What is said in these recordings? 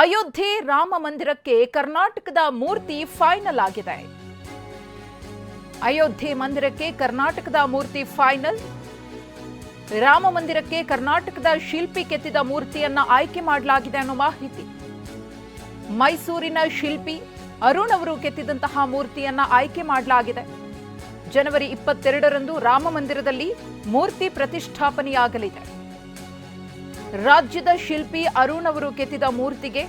ಅಯೋಧ್ಯೆ ರಾಮ ಮಂದಿರಕ್ಕೆ ಕರ್ನಾಟಕದ ಮೂರ್ತಿ ಫೈನಲ್ ಆಗಿದೆ. ಅಯೋಧ್ಯೆ ಮಂದಿರಕ್ಕೆ ಕರ್ನಾಟಕದ ಮೂರ್ತಿ ಫೈನಲ್ ರಾಮ ಮಂದಿರಕ್ಕೆ ಕರ್ನಾಟಕದ ಶಿಲ್ಪಿ ಕೆತ್ತಿದ ಮೂರ್ತಿಯನ್ನ ಆಯ್ಕೆ ಮಾಡಲಾಗಿದೆ ಅನ್ನೋ ಮಾಹಿತಿ. ಮೈಸೂರಿನ ಶಿಲ್ಪಿ ಅರುಣ್ ಅವರು ಕೆತ್ತಿದಂತಹ ಮೂರ್ತಿಯನ್ನ ಆಯ್ಕೆ ಮಾಡಲಾಗಿದೆ. ಜನವರಿ ಇಪ್ಪತ್ತೆರಡರಂದು ರಾಮ ಮಂದಿರದಲ್ಲಿ ಮೂರ್ತಿ ಪ್ರತಿಷ್ಠಾಪನೆಯಾಗಲಿದೆ. ರಾಜ್ಯದ ಶಿಲ್ಪಿ ಅರುಣ್ ಅವರು ಕೆತ್ತಿದ ಮೂರ್ತಿಗೆ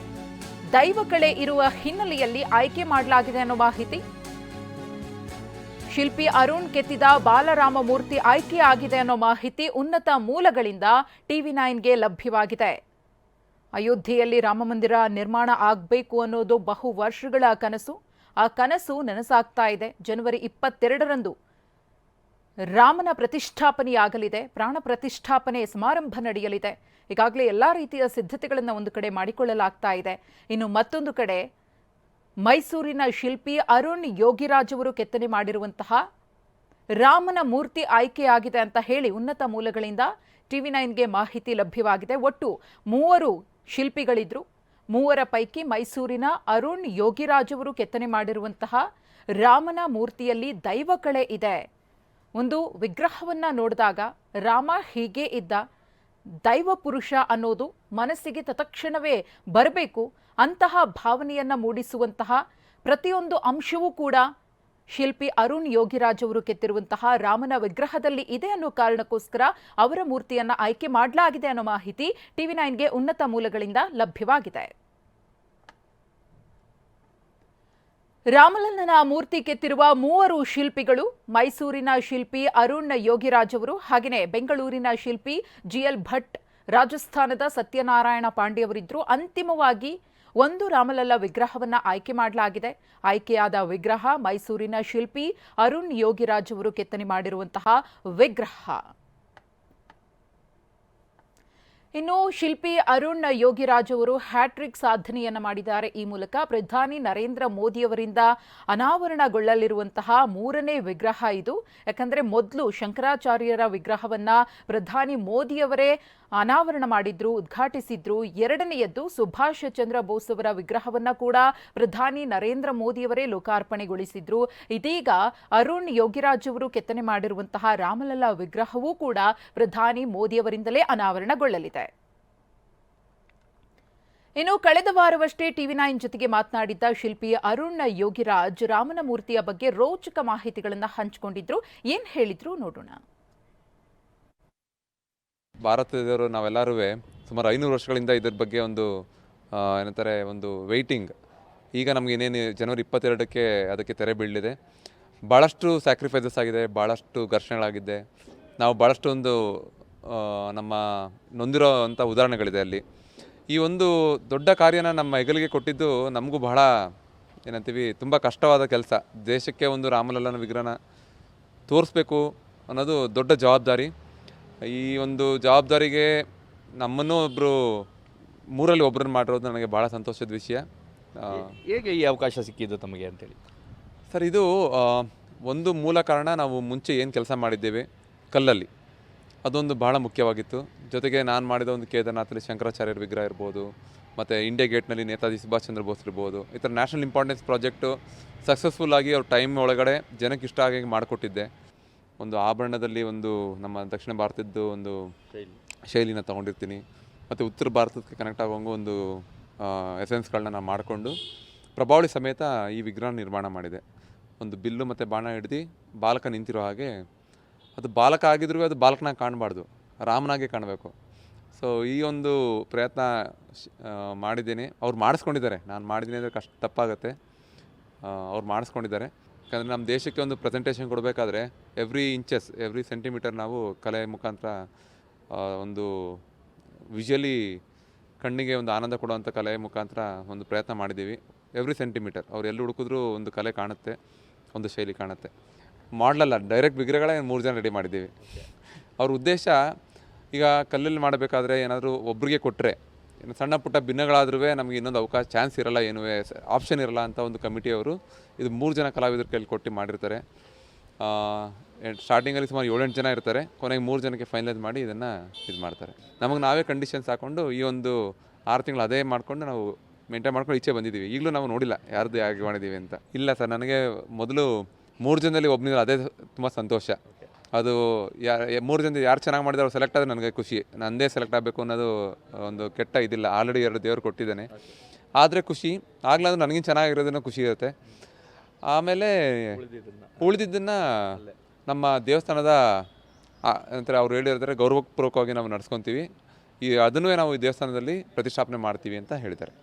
ದೈವಕಳೆ ಇರುವ ಹಿನ್ನೆಲೆಯಲ್ಲಿ ಆಯ್ಕೆ ಮಾಡಲಾಗಿದೆ ಅನ್ನೋ ಮಾಹಿತಿ. ಶಿಲ್ಪಿ ಅರುಣ್ ಕೆತ್ತಿದ ಬಾಲರಾಮ ಮೂರ್ತಿ ಆಯ್ಕೆಯಾಗಿದೆ ಅನ್ನೋ ಮಾಹಿತಿ ಉನ್ನತ ಮೂಲಗಳಿಂದ ಟಿವಿ ನೈನ್ಗೆ ಲಭ್ಯವಾಗಿದೆ. ಅಯೋಧ್ಯೆಯಲ್ಲಿ ರಾಮಮಂದಿರ ನಿರ್ಮಾಣ ಆಗಬೇಕು ಅನ್ನೋದು ಬಹು ವರ್ಷಗಳ ಕನಸು. ಆ ಕನಸು ನನಸಾಗ್ತಾ ಇದೆ. ಜನವರಿ ಇಪ್ಪತ್ತೆರಡರಂದು ರಾಮನ ಪ್ರತಿಷ್ಠಾಪನೆಯಾಗಲಿದೆ, ಪ್ರಾಣ ಪ್ರತಿಷ್ಠಾಪನೆ ಸಮಾರಂಭ ನಡೆಯಲಿದೆ. ಈಗಾಗಲೇ ಎಲ್ಲ ರೀತಿಯ ಸಿದ್ಧತೆಗಳನ್ನು ಒಂದು ಕಡೆ ಮಾಡಿಕೊಳ್ಳಲಾಗ್ತಾ ಇದೆ. ಇನ್ನು ಮತ್ತೊಂದು ಕಡೆ, ಮೈಸೂರಿನ ಶಿಲ್ಪಿ ಅರುಣ್ ಯೋಗಿರಾಜ್ ಅವರು ಕೆತ್ತನೆ ಮಾಡಿರುವಂತಹ ರಾಮನ ಮೂರ್ತಿ ಆಯ್ಕೆಯಾಗಿದೆ ಅಂತ ಹೇಳಿ ಉನ್ನತ ಮೂಲಗಳಿಂದ ಟಿವಿ ನೈನ್ಗೆ ಮಾಹಿತಿ ಲಭ್ಯವಾಗಿದೆ. ಒಟ್ಟು ಮೂವರು ಶಿಲ್ಪಿಗಳಿದ್ರು. ಮೂವರ ಪೈಕಿ ಮೈಸೂರಿನ ಅರುಣ್ ಯೋಗಿರಾಜ್ ಅವರು ಕೆತ್ತನೆ ಮಾಡಿರುವಂತಹ ರಾಮನ ಮೂರ್ತಿಯಲ್ಲಿ ದೈವಕಳೆ ಇದೆ. ಒಂದು ವಿಗ್ರಹವನ್ನ ನೋಡಿದಾಗ ರಾಮ ಹೀಗೆ ಇದ್ದ, ದೈವ ಪುರುಷ ಅನ್ನೋದು ಮನಸ್ಸಿಗೆ ತತ್ಕ್ಷಣವೇ ಬರಬೇಕು, ಅಂತಹ ಭಾವನೆಯನ್ನು ಮೂಡಿಸುವಂತಹ ಪ್ರತಿಯೊಂದು ಅಂಶವೂ ಕೂಡ ಶಿಲ್ಪಿ ಅರುಣ್ ಯೋಗಿರಾಜ್ ಅವರು ಕೆತ್ತಿರುವಂತಹ ರಾಮನ ವಿಗ್ರಹದಲ್ಲಿ ಇದೆ ಅನ್ನೋ ಕಾರಣಕ್ಕೋಸ್ಕರ ಅವರ ಮೂರ್ತಿಯನ್ನ ಆಯ್ಕೆ ಮಾಡಲಾಗಿದೆ ಅನ್ನೋ ಮಾಹಿತಿ ಟಿವಿ ನೈನ್ಗೆ ಉನ್ನತ ಮೂಲಗಳಿಂದ ಲಭ್ಯವಾಗಿದೆ. ರಾಮಲಲ್ಲನ ಮೂರ್ತಿ ಕೆತ್ತಿರುವ ಮೂವರು ಶಿಲ್ಪಿಗಳು, ಮೈಸೂರಿನ ಶಿಲ್ಪಿ ಅರುಣ್ ಯೋಗಿರಾಜ್ ಅವರು ಹಾಗೆಯೇ ಬೆಂಗಳೂರಿನ ಶಿಲ್ಪಿ ಜಿಎಲ್ ಭಟ್, ರಾಜಸ್ಥಾನದ ಸತ್ಯನಾರಾಯಣ ಪಾಂಡೆ ಅವರಿದ್ರು ಅಂತಿಮವಾಗಿ ಒಂದು ರಾಮಲಲ್ಲ ವಿಗ್ರಹವನ್ನ ಆಯ್ಕೆ ಮಾಡಲಾಗಿದೆ. ಆಯ್ಕೆಯಾದ ವಿಗ್ರಹ ಮೈಸೂರಿನ ಶಿಲ್ಪಿ ಅರುಣ್ ಯೋಗಿರಾಜ್ ಅವರು ಕೆತ್ತನೆ ಮಾಡಿರುವಂತಹ ವಿಗ್ರಹ. ಇನ್ನು ಶಿಲ್ಪಿ ಅರುಣ್ ಯೋಗಿರಾಜ್ ಅವರು ಹ್ಯಾಟ್ರಿಕ್ ಸಾಧನೆಯನ್ನು ಮಾಡಿದ್ದಾರೆ. ಈ ಮೂಲಕ ಪ್ರಧಾನಿ ನರೇಂದ್ರ ಮೋದಿಯವರಿಂದ ಅನಾವರಣಗೊಳ್ಳಲಿರುವಂತಹ ಮೂರನೇ ವಿಗ್ರಹ ಇದು. ಯಾಕಂದರೆ ಮೊದಲು ಶಂಕರಾಚಾರ್ಯರ ವಿಗ್ರಹವನ್ನ ಪ್ರಧಾನಿ ಮೋದಿಯವರೇ ಅನಾವರಣ ಮಾಡಿದ್ರು, ಉದ್ಘಾಟಿಸಿದ್ರು. ಎರಡನೆಯದ್ದು ಸುಭಾಷ್ ಚಂದ್ರ ಬೋಸ್ ಅವರ ವಿಗ್ರಹವನ್ನ ಕೂಡ ಪ್ರಧಾನಿ ನರೇಂದ್ರ ಮೋದಿಯವರೇ ಲೋಕಾರ್ಪಣೆಗೊಳಿಸಿದ್ರು. ಇದೀಗ ಅರುಣ್ ಯೋಗಿರಾಜ್ ಅವರು ಕೆತ್ತನೆ ಮಾಡಿರುವಂತಹ ರಾಮಲಲ್ಲಾ ವಿಗ್ರಹವೂ ಕೂಡ ಪ್ರಧಾನಿ ಮೋದಿಯವರಿಂದಲೇ ಅನಾವರಣಗೊಳ್ಳಲಿದೆ. ಇನ್ನು ಕಳೆದ ವಾರವಷ್ಟೇ ಟಿವಿ ನೈನ್ ಜೊತೆಗೆ ಮಾತನಾಡಿದ್ದ ಶಿಲ್ಪಿ ಅರುಣ್ ಯೋಗಿರಾಜ್ ರಾಮನ ಮೂರ್ತಿಯ ಬಗ್ಗೆ ರೋಚಕ ಮಾಹಿತಿಗಳನ್ನು ಹಂಚಿಕೊಂಡಿದ್ರು. ಏನ್ ಹೇಳಿದ್ರು ನೋಡೋಣ. ಭಾರತದವರು ನಾವೆಲ್ಲರೂ ಸುಮಾರು ಐನೂರು ವರ್ಷಗಳಿಂದ ಇದ್ರ ಬಗ್ಗೆ ಒಂದು ಏನಂತಾರೆ, ಒಂದು ವೆಯ್ಟಿಂಗ್ ಈಗ ನಮ್ಗೆ ಇನ್ನೇನು ಜನವರಿ ಇಪ್ಪತ್ತೆರಡಕ್ಕೆ ಅದಕ್ಕೆ ತೆರೆ ಬೀಳಲಿದೆ. ಭಾಳಷ್ಟು ಸ್ಯಾಕ್ರಿಫೈಸಸ್ ಆಗಿದೆ ಭಾಳಷ್ಟು ಘರ್ಷಣೆಗಳಾಗಿದೆ ನಾವು ಭಾಳಷ್ಟು ಒಂದು ನಮ್ಮ ನೊಂದಿರೋ ಅಂಥ ಉದಾಹರಣೆಗಳಿದೆ ಅಲ್ಲಿ. ಈ ಒಂದು ದೊಡ್ಡ ಕಾರ್ಯನ ನಮ್ಮ ಹೆಗಲಿಗೆ ಕೊಟ್ಟಿದ್ದು ನಮಗೂ ಬಹಳ ಏನಂತೀವಿ ತುಂಬ ಕಷ್ಟವಾದ ಕೆಲಸ. ದೇಶಕ್ಕೆ ಒಂದು ರಾಮಲಲ್ಲನ ವಿಗ್ರಹನ ತೋರಿಸ್ಬೇಕು ಅನ್ನೋದು ದೊಡ್ಡ ಜವಾಬ್ದಾರಿ. ಈ ಒಂದು ಜವಾಬ್ದಾರಿಗೆ ನಮ್ಮನ್ನು ಒಬ್ಬರು ಮೂರಲ್ಲಿ ಒಬ್ಬರನ್ನ ಮಾಡಿರೋದು ನನಗೆ ಭಾಳ ಸಂತೋಷದ ವಿಷಯ. ಹೇಗೆ ಈ ಅವಕಾಶ ಸಿಕ್ಕಿದ್ದು ತಮಗೆ ಅಂತೇಳಿ? ಸರ್ ಇದು ಒಂದು ಮೂಲ ಕಾರಣ ನಾವು ಮುಂಚೆ ಏನು ಕೆಲಸ ಮಾಡಿದ್ದೇವೆ ಕಲ್ಲಲ್ಲಿ. ಅದೊಂದು ಬಹಳ ಮುಖ್ಯವಾಗಿತ್ತು. ಜೊತೆಗೆ ನಾನು ಮಾಡಿದ ಒಂದು ಕೇದಾರ್ನಾಥಲ್ಲಿ ಶಂಕರಾಚಾರ್ಯರ ವಿಗ್ರಹ ಇರ್ಬೋದು ಮತ್ತು ಇಂಡಿಯಾ ಗೇಟ್ನಲ್ಲಿ ನೇತಾಜಿ ಸುಭಾಷ್ ಚಂದ್ರ ಬೋಸ್ ಇರ್ಬೋದು ಈ ಥರ ನ್ಯಾಷನಲ್ ಇಂಪಾರ್ಟೆನ್ಸ್ ಪ್ರಾಜೆಕ್ಟು ಸಕ್ಸಸ್ಫುಲ್ ಆಗಿ ಅವ್ರ ಟೈಮ್ ಒಳಗಡೆ ಜನಕ್ಕೆ ಇಷ್ಟ ಆಗಿ ಮಾಡಿಕೊಟ್ಟಿದ್ದೆ. ಒಂದು ಆಭರಣದಲ್ಲಿ ಒಂದು ನಮ್ಮ ದಕ್ಷಿಣ ಭಾರತದ್ದು ಒಂದು ಶೈಲಿನ ತೊಗೊಂಡಿರ್ತೀನಿ. ಮತ್ತು ಉತ್ತರ ಭಾರತಕ್ಕೆ ಕನೆಕ್ಟ್ ಆಗೋಂಗೆ ಒಂದು ಎಸೆನ್ಸ್ಗಳನ್ನ ನಾನು ಮಾಡಿಕೊಂಡು ಪ್ರಭಾವಳಿ ಸಮೇತ ಈ ವಿಗ್ರಹ ನಿರ್ಮಾಣ ಮಾಡಿದೆ. ಒಂದು ಬಿಲ್ಲು ಮತ್ತು ಬಾಣ ಹಿಡ್ದು ಬಾಲಕ ನಿಂತಿರೋ ಹಾಗೆ ಅದು ಬಾಲಕ ಆಗಿದ್ರೂ ಅದು ಬಾಲಕನ ಕಾಣಬಾರ್ದು. ರಾಮನಾಗೆ ಕಾಣಬೇಕು. ಸೊ ಈ ಒಂದು ಪ್ರಯತ್ನ ಮಾಡಿದ್ದೀನಿ. ಅವ್ರು ಮಾಡಿಸ್ಕೊಂಡಿದ್ದಾರೆ. ನಾನು ಮಾಡಿದ್ದೀನಿ ಅಂದರೆ ಕಷ್ಟ, ತಪ್ಪಾಗುತ್ತೆ. ಅವ್ರು ಮಾಡಿಸ್ಕೊಂಡಿದ್ದಾರೆ. ಯಾಕಂದರೆ ನಮ್ಮ ದೇಶಕ್ಕೆ ಒಂದು ಪ್ರೆಸೆಂಟೇಷನ್ ಕೊಡಬೇಕಾದ್ರೆ ಎವ್ರಿ ಇಂಚಸ್ ಎವ್ರಿ ಸೆಂಟಿಮೀಟರ್ ನಾವು ಕಲೆ ಮುಖಾಂತರ ಒಂದು ವಿಜುವಲಿ ಕಣ್ಣಿಗೆ ಒಂದು ಆನಂದ ಕೊಡುವಂಥ ಕಲೆ ಮುಖಾಂತರ ಒಂದು ಪ್ರಯತ್ನ ಮಾಡಿದ್ದೀವಿ. ಎವ್ರಿ ಸೆಂಟಿಮೀಟರ್ ಅವ್ರು ಎಲ್ಲಿ ಹುಡುಕಿದ್ರೂ ಒಂದು ಕಲೆ ಕಾಣುತ್ತೆ. ಒಂದು ಶೈಲಿ ಕಾಣುತ್ತೆ. ಮಾಡಲಲ್ಲ ಡೈರೆಕ್ಟ್ ವಿಗ್ರಹಗಳೇ ಮೂರು ಜನ ರೆಡಿ ಮಾಡಿದ್ದೀವಿ. ಅವ್ರ ಉದ್ದೇಶ ಈಗ ಕಲ್ಲಲ್ಲಿ ಮಾಡಬೇಕಾದ್ರೆ ಏನಾದರೂ ಒಬ್ಬರಿಗೆ ಕೊಟ್ಟರೆ ಇನ್ನು ಸಣ್ಣ ಪುಟ್ಟ ಭಿನ್ನಗಳಾದ್ರೂ ನಮಗೆ ಇನ್ನೊಂದು ಅವಕಾಶ ಚಾನ್ಸ್ ಇರಲ್ಲ ಏನೂ ಆಪ್ಷನ್ ಇರಲ್ಲ ಅಂತ ಒಂದು ಕಮಿಟಿಯವರು ಇದು ಮೂರು ಜನ ಕಲಾವಿದರ ಕೈಲಿ ಕೊಟ್ಟು ಮಾಡಿರ್ತಾರೆ. ಸ್ಟಾರ್ಟಿಂಗಲ್ಲಿ ಸುಮಾರು ಏಳೆಂಟು ಜನ ಇರ್ತಾರೆ, ಕೊನೆಗೆ ಮೂರು ಜನಕ್ಕೆ ಫೈನಲೈಸ್ ಮಾಡಿ ಇದನ್ನು ಇದು ಮಾಡ್ತಾರೆ. ನಮಗೆ ನಾವೇ ಕಂಡೀಷನ್ಸ್ ಹಾಕ್ಕೊಂಡು ಈ ಒಂದು ಆರು ತಿಂಗಳು ಅದೇ ಮಾಡಿಕೊಂಡು ನಾವು ಮೇಂಟೈನ್ ಮಾಡ್ಕೊಂಡು ಈಚೆ ಬಂದಿದ್ದೀವಿ. ಈಗಲೂ ನಾವು ನೋಡಿಲ್ಲ ಯಾರ್ದು ಯಾಕೆ ಮಾಡಿದ್ದೀವಿ ಅಂತ. ಇಲ್ಲ ಸರ್, ನನಗೆ ಮೊದಲು ಮೂರು ಜನದಲ್ಲಿ ಒಬ್ಬನಿದ್ರೆ ಅದೇ ತುಂಬ ಸಂತೋಷ. ಅದು ಯಾ ಮೂರು ಜನ ಯಾರು ಚೆನ್ನಾಗಿ ಮಾಡಿದ್ರು ಅವ್ರು ಸೆಲೆಕ್ಟ್ ಆದರೆ ನನಗೆ ಖುಷಿ. ನಂದೇ ಸೆಲೆಕ್ಟ್ ಆಗಬೇಕು ಅನ್ನೋದು ಒಂದು ಕೆಟ್ಟ ಇದಿಲ್ಲ. ಆಲ್ರೆಡಿ ಎರಡು ದೇವರು ಕೊಟ್ಟಿದ್ದೇನೆ. ಆದರೆ ಖುಷಿ. ಆಗ್ಲಾಂದ್ರೆ ನನಗಿಂತ ಚೆನ್ನಾಗಿರೋದನ್ನ ಖುಷಿ ಇರುತ್ತೆ. ಆಮೇಲೆ ಉಳಿದಿದ್ದನ್ನು ನಮ್ಮ ದೇವಸ್ಥಾನದ ನಂತರ ಅವ್ರು ಹೇಳಿರ್ತಾರೆ ಗೌರವಪೂರ್ವಕವಾಗಿ ನಾವು ನಡ್ಸ್ಕೊತೀವಿ. ಈ ಅದನ್ನೂ ನಾವು ಈ ದೇವಸ್ಥಾನದಲ್ಲಿ ಪ್ರತಿಷ್ಠಾಪನೆ ಮಾಡ್ತೀವಿ ಅಂತ ಹೇಳಿದ್ದಾರೆ.